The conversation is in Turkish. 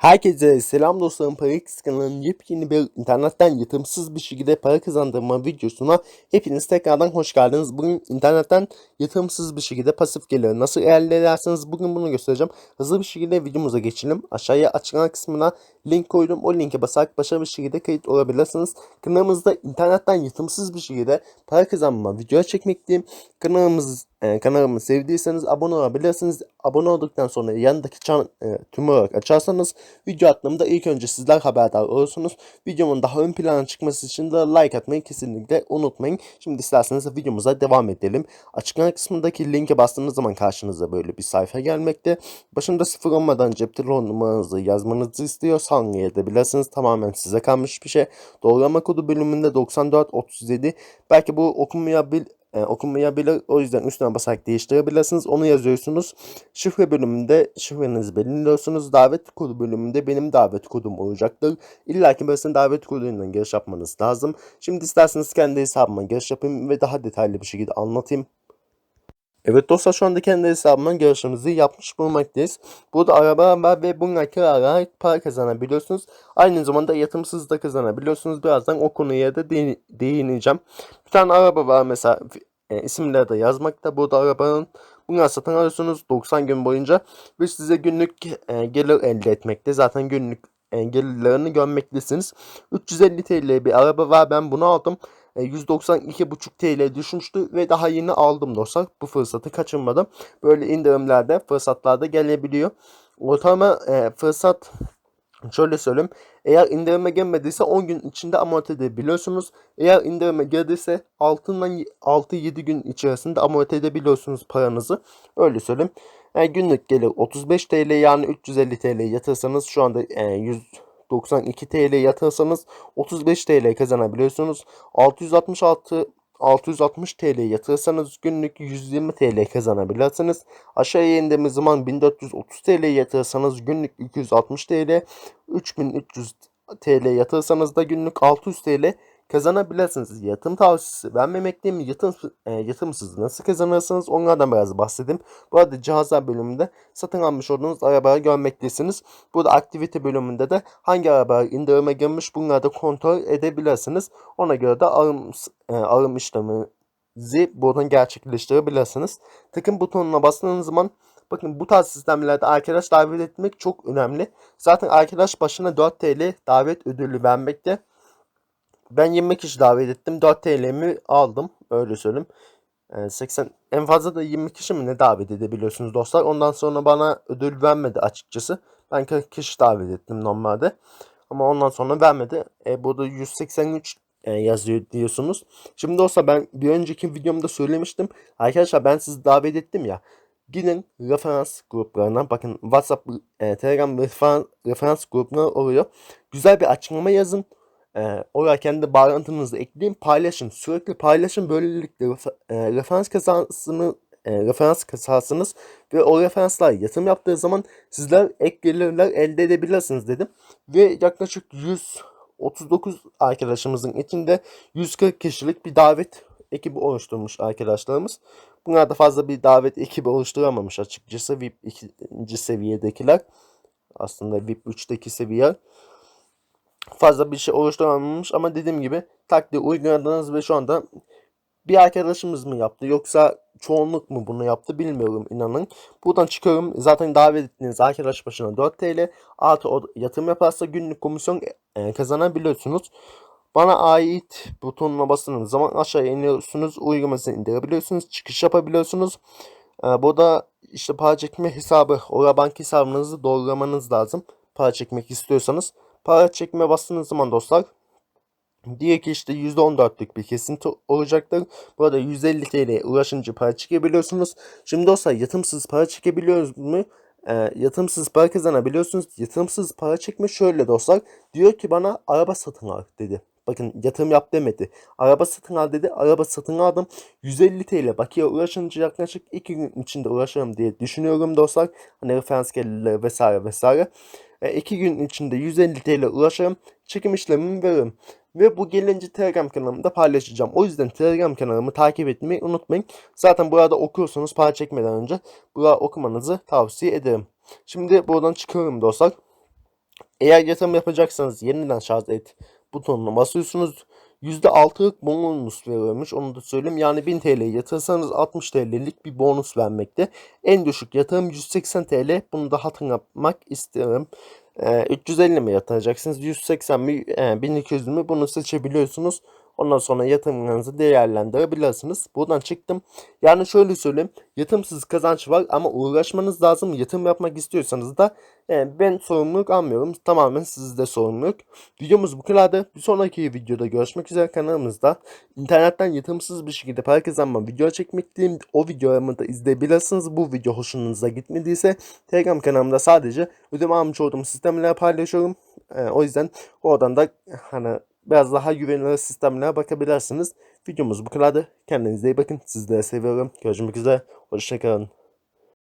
Herkese selam dostlarım. Parax kanalının yepyeni bir internetten yatırımsız bir şekilde para kazandırma videosuna hepiniz tekrardan hoş geldiniz. Bugün internetten yatırımsız bir şekilde pasif geliri nasıl elde edersiniz bugün bunu göstereceğim. Hızlı bir şekilde videomuza geçelim. Aşağıya açıklama kısmına link koydum. O linke basarak başarılı bir şekilde kayıt olabilirsiniz. Kanalımızda internetten yatırımsız bir şekilde para kazanma video çekmekteyim. Kanalımız e, kanalımı sevdiyseniz abone olabilirsiniz. Abone olduktan sonra yanındaki çan e, tüm olarak açarsanız video attığımda ilk önce sizler haberdar olursunuz. Videomun daha ön plana çıkması için de like atmayı kesinlikle unutmayın. Şimdi isterseniz videomuza devam edelim. Açıklama kısmındaki linke bastığınız zaman karşınıza böyle bir sayfa gelmekte. Başında sıfır olmadan cep telefon numaranızı yazmanızı istiyor. Sanmaya edebilirsiniz. Tamamen size kalmış bir şey. Doğrulama kodu bölümünde 9437. Belki bu okunmayabil e, okunmayabilir. O yüzden üstüne basarak değiştirebilirsiniz. Onu yazıyorsunuz. Şifre bölümünde şifrenizi belirliyorsunuz. Davet kodu bölümünde benim davet kodum olacaktır. İlla ki birisinin davet koduyla giriş yapmanız lazım. Şimdi isterseniz kendi hesabıma giriş yapayım ve daha detaylı bir şekilde anlatayım. Evet dostlar şu anda kendi hesabımdan görüşümüzü yapmış bulunmaktayız. Burada araba var ve bununla kiralayarak para kazanabiliyorsunuz. Aynı zamanda yatırımsız da kazanabiliyorsunuz. Birazdan o konuya da değin- değineceğim. Bir tane araba var mesela e, isimleri de yazmakta. Burada arabanın bunu satın alıyorsunuz 90 gün boyunca ve size günlük e, gelir elde etmekte. Zaten günlük e, gelirlerini görmektesiniz. 350 TL bir araba var ben bunu aldım. E, 192,5 TL düşmüştü ve daha yeni aldım dostlar. Bu fırsatı kaçırmadım. Böyle indirimlerde fırsatlarda gelebiliyor. Ortalama e, fırsat Şöyle söyleyeyim. Eğer indirime gelmediyse 10 gün içinde amorti edebiliyorsunuz. Eğer indirime girdiyse 6'dan 6-7 gün içerisinde amorti edebiliyorsunuz paranızı. Öyle söyleyeyim. Yani günlük gelir 35 TL yani 350 TL yatırsanız şu anda e, 100 92 TL yatırsanız 35 TL kazanabiliyorsunuz. 666 660 TL yatırırsanız günlük 120 TL kazanabilirsiniz. Aşağıya indiğimiz zaman 1430 TL yatırırsanız günlük 260 TL, 3300 TL yatırırsanız da günlük 600 TL kazanabilirsiniz. Yatırım tavsiyesi vermemekteyim. Yatırım, e, yatırımsız nasıl kazanırsınız onlardan biraz bahsedeyim. Bu arada cihazlar bölümünde satın almış olduğunuz arabayı görmektesiniz. Burada aktivite bölümünde de hangi araba indirime girmiş bunları da kontrol edebilirsiniz. Ona göre de alım, e, alım işleminizi buradan gerçekleştirebilirsiniz. Tıkın butonuna bastığınız zaman bakın bu tarz sistemlerde arkadaş davet etmek çok önemli. Zaten arkadaş başına 4 TL davet ödülü vermekte. Ben 20 kişi davet ettim. 4 TL'mi aldım. Öyle söyleyeyim. Ee, 80 en fazla da 20 kişi mi ne davet edebiliyorsunuz dostlar. Ondan sonra bana ödül vermedi açıkçası. Ben 40 kişi davet ettim normalde. Ama ondan sonra vermedi. E, burada 183 e, yazıyor diyorsunuz. Şimdi dostlar ben bir önceki videomda söylemiştim. Arkadaşlar ben sizi davet ettim ya. Gidin referans gruplarına bakın WhatsApp, e, Telegram referans, referans grupları oluyor. Güzel bir açıklama yazın. E, oraya kendi bağlantınızı ekleyin, paylaşın. Sürekli paylaşın. Böylelikle e, referans kazansını e, referans kasarsınız ve o referanslar yatırım yaptığı zaman sizler ek gelirler elde edebilirsiniz dedim. Ve yaklaşık 139 arkadaşımızın içinde 140 kişilik bir davet ekibi oluşturmuş arkadaşlarımız. Bunlar da fazla bir davet ekibi oluşturamamış açıkçası VIP 2. seviyedekiler. Aslında VIP 3'teki seviye fazla bir şey oluşturamamış ama dediğim gibi taktiği uyguladınız ve şu anda bir arkadaşımız mı yaptı yoksa çoğunluk mu bunu yaptı bilmiyorum inanın. Buradan çıkıyorum zaten davet ettiğiniz arkadaş başına 4 TL artı o yatırım yaparsa günlük komisyon e, kazanabiliyorsunuz. Bana ait butonuna bastığınız zaman aşağıya iniyorsunuz. Uygulamasını indirebiliyorsunuz. Çıkış yapabiliyorsunuz. Ee, burada işte para çekme hesabı, Ora bank hesabınızı doğrulamanız lazım. Para çekmek istiyorsanız. Para çekme bastığınız zaman dostlar diye ki işte %14'lük bir kesinti olacaktır. Burada 150 TL uğraşınca para çekebiliyorsunuz. Şimdi dostlar yatırımsız para çekebiliyoruz mu? E, yatırımsız para kazanabiliyorsunuz. Yatırımsız para çekme şöyle dostlar. Diyor ki bana araba satın al dedi. Bakın yatırım yap demedi. Araba satın al dedi. Araba satın aldım. 150 TL bakiye uğraşınca yaklaşık 2 gün içinde uğraşırım diye düşünüyorum dostlar. Hani referans gelirleri vesaire vesaire. 2 gün içinde 150 TL uğraşırım. Çekim işlemimi veririm. Ve bu gelince Telegram kanalımda paylaşacağım. O yüzden Telegram kanalımı takip etmeyi unutmayın. Zaten burada okuyorsanız para çekmeden önce burada okumanızı tavsiye ederim. Şimdi buradan çıkıyorum dostlar. Eğer yatırım yapacaksanız yeniden şarj et butonuna basıyorsunuz. %6'lık bonus veriyormuş onu da söyleyeyim. Yani 1000 TL yatırırsanız 60 TL'lik bir bonus vermekte. En düşük yatırım 180 TL. Bunu da hatırlatmak isterim. Ee, 350 mi yatıracaksınız? 180 mi? E, 1200 mi? Bunu seçebiliyorsunuz. Ondan sonra yatırımlarınızı değerlendirebilirsiniz. Buradan çıktım. Yani şöyle söyleyeyim. Yatırımsız kazanç var ama uğraşmanız lazım. Yatırım yapmak istiyorsanız da e, ben sorumluluk almıyorum. Tamamen sizde sorumluluk. Videomuz bu kadardı. Bir sonraki videoda görüşmek üzere kanalımızda. internetten yatırımsız bir şekilde para kazanma video çekmekteyim. O videolarımı da izleyebilirsiniz. Bu video hoşunuza gitmediyse Telegram kanalımda sadece ödeme almış olduğum sistemleri paylaşıyorum. E, o yüzden oradan da hani biraz daha güvenilir sistemlere bakabilirsiniz. Videomuz bu kadardı. Kendinize iyi bakın. Sizleri seviyorum. Görüşmek üzere. Hoşçakalın.